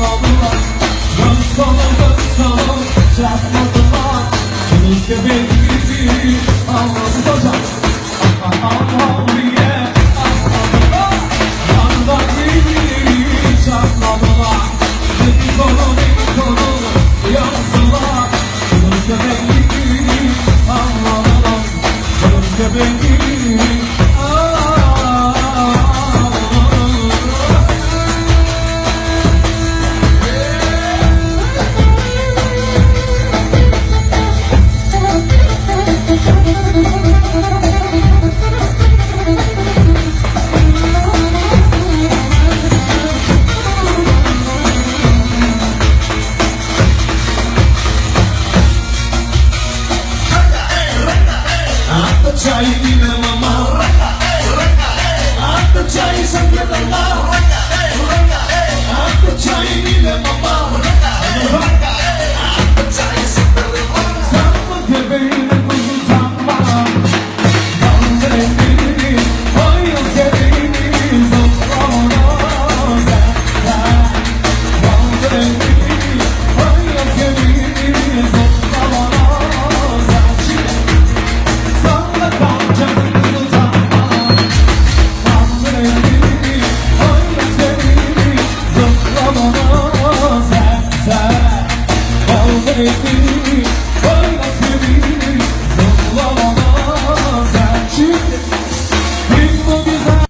salladılar Rastladılar salladılar Çarpmadılar Kimiz de belli Anlatacak Aha aha diye Atladılar Yandan biri Çarpmadılar çay bilmem You.